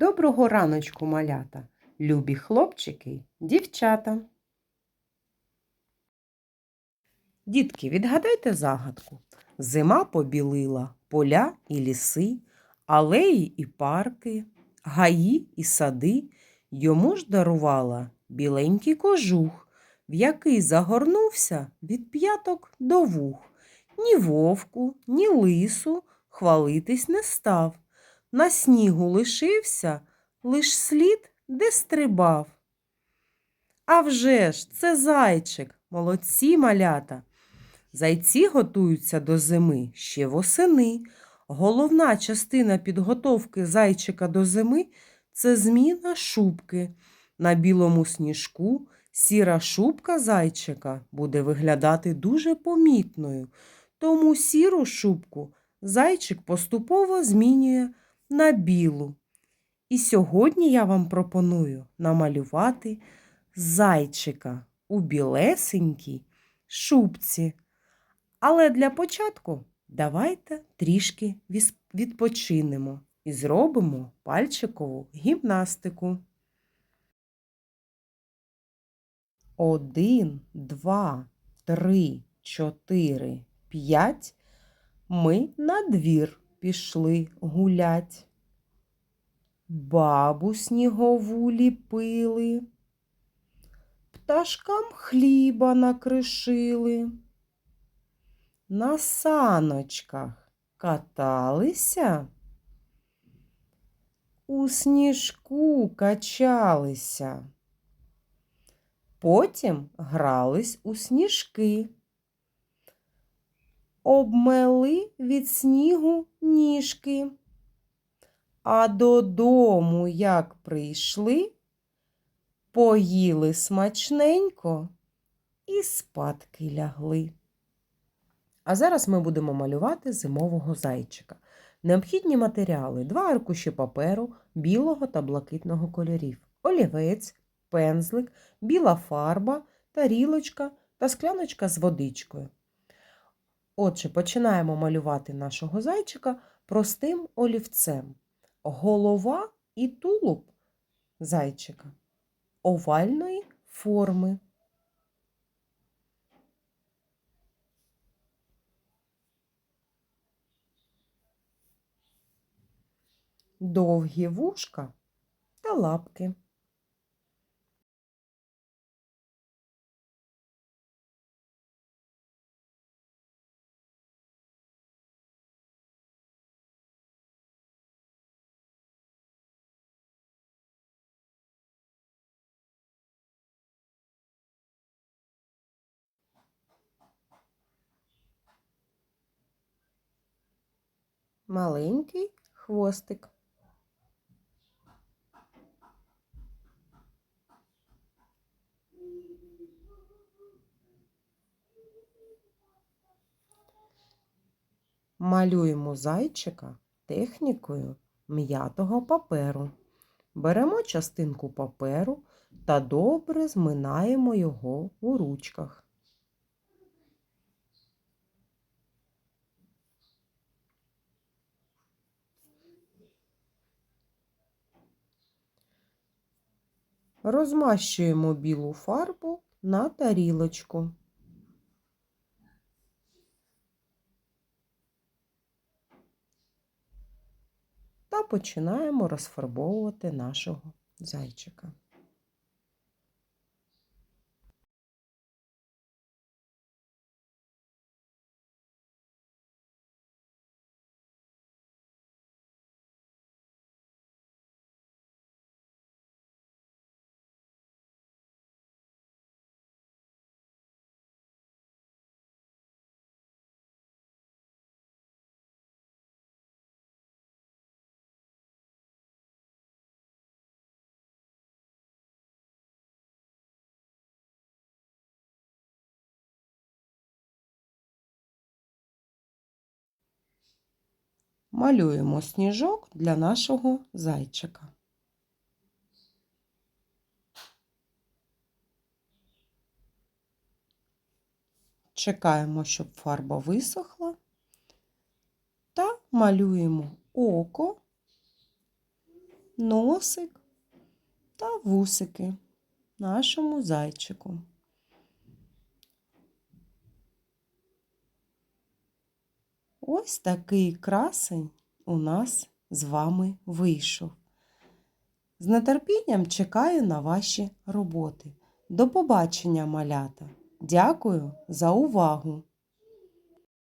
Доброго раночку, малята, любі хлопчики, дівчата. Дітки, відгадайте загадку. Зима побілила поля і ліси, алеї і парки, гаї і сади. Йому ж дарувала біленький кожух, в який загорнувся від п'яток до вух. Ні вовку, ні лису хвалитись не став. На снігу лишився лиш слід, де стрибав. А вже ж, це зайчик, молодці малята. Зайці готуються до зими ще восени. Головна частина підготовки зайчика до зими це зміна шубки. На білому сніжку сіра шубка зайчика буде виглядати дуже помітною, тому сіру шубку зайчик поступово змінює на білу. І сьогодні я вам пропоную намалювати зайчика у білесенькій шубці. Але для початку давайте трішки відпочинемо і зробимо пальчикову гімнастику. Один, два, три, чотири, п'ять. Ми на двір пішли гулять. Бабу снігову ліпили, пташкам хліба накришили, на саночках каталися, у сніжку качалися. Потім грались у сніжки, обмели від снігу ніжки. А додому, як прийшли, поїли смачненько і спадки лягли. А зараз ми будемо малювати зимового зайчика. Необхідні матеріали: два аркуші паперу білого та блакитного кольорів, олівець, пензлик, біла фарба, тарілочка та скляночка з водичкою. Отже, починаємо малювати нашого зайчика простим олівцем. Голова і тулуб зайчика овальної форми. Довгі вушка та лапки. Маленький хвостик. Малюємо зайчика технікою м'ятого паперу. Беремо частинку паперу та добре зминаємо його у ручках. Розмащуємо білу фарбу на тарілочку. Та починаємо розфарбовувати нашого зайчика. Малюємо сніжок для нашого зайчика. Чекаємо, щоб фарба висохла, та малюємо око носик та вусики нашому зайчику. Ось такий красень у нас з вами вийшов. З нетерпінням чекаю на ваші роботи. До побачення, малята! Дякую за увагу!